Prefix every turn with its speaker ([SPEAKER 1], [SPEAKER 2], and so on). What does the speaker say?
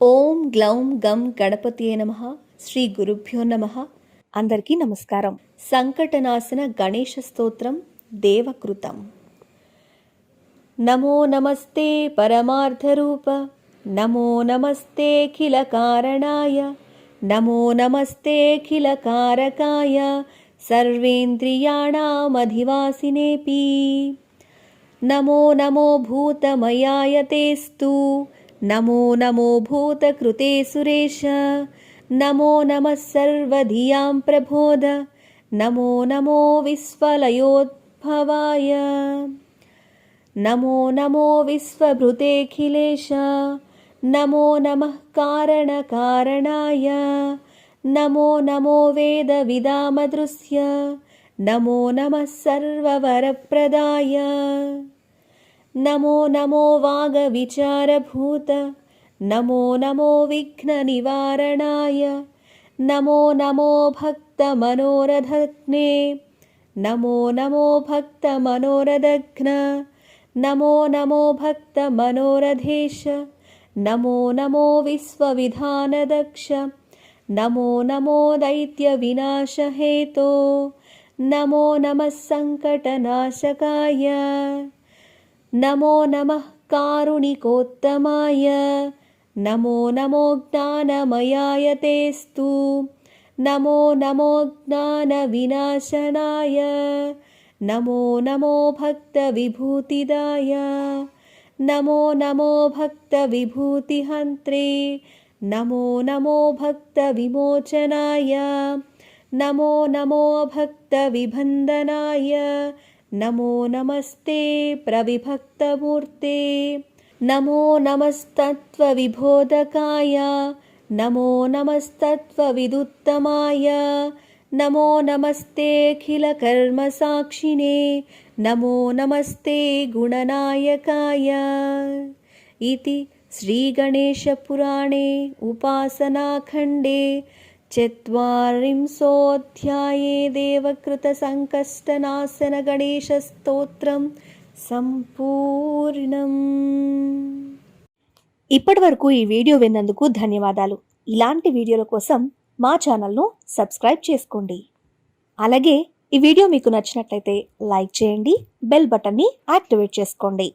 [SPEAKER 1] ఓం గ్లౌం గం గణపతియే నమ శ్రీ గురుభ్యో నమ అందరికీ నమస్కారం సంకటనాశన గణేశ స్తోత్రం దేవకృతం నమో నమస్తే పరమార్థరూప నమో నమస్తేఖిలకారణాయ నమో నమస్తేఖిలకారకాయ సర్వేంద్రియాణమధివాసినేపి నమో నమో భూతమయాయ तेस्तु नमो नमो भूतकृते सुरेश नमो नमः सर्वधियां प्रबोध नमो नमो विश्वलयोद्भवाय नमो नमो विश्वभृतेऽखिलेश नमो नमः कारणकारणाय नमो नमो वेदविदामदृश्य नमो नमः सर्ववरप्रदाय नमो नमो वागविचारभूत नमो नमो विघ्ननिवारणाय नमो नमो भक्तमनोरथग्ने नमो नमो भक्तमनोरदघ्न नमो नमो भक्तमनोरधेश नमो नमो विश्वविधानदक्ष नमो नमो दैत्यविनाशहेतो नमो नमः सङ्कटनाशकाय नमो नमः कारुणिकोत्तमाय। नमो नमो ज्ञानमयाय तेस्तु। नमो नमो ज्ञानविनाशनाय। नमो नमो भक्तविभूतिदाय। नमो नमो भक्तविभूतिहन्त्रे। नमो नमो भक्तविमोचनाय। नमो नमो भक्तविबन्धनाय नमो नमस्ते प्रविभक्तमूर्ते। नमो नमस्तत्त्वविबोधकाय। नमो नमस्तत्त्वविदुत्तमाय। नमो नमस्तेऽखिलकर्मसाक्षिणे। नमो नमस्ते गुणनायकाय इति श्रीगणेशपुराणे उपासनाखण्डे चत्वारिंशोऽध्याये देवकृतसङ्कष्टनाशनगणेशस्तोत्रं సంపూర్ణం ఇప్పటి వరకు ఈ వీడియో విన్నందుకు ధన్యవాదాలు ఇలాంటి వీడియోల కోసం మా ఛానల్ను సబ్స్క్రైబ్ చేసుకోండి అలాగే ఈ వీడియో మీకు నచ్చినట్లయితే లైక్ చేయండి బెల్ బటన్ని యాక్టివేట్ చేసుకోండి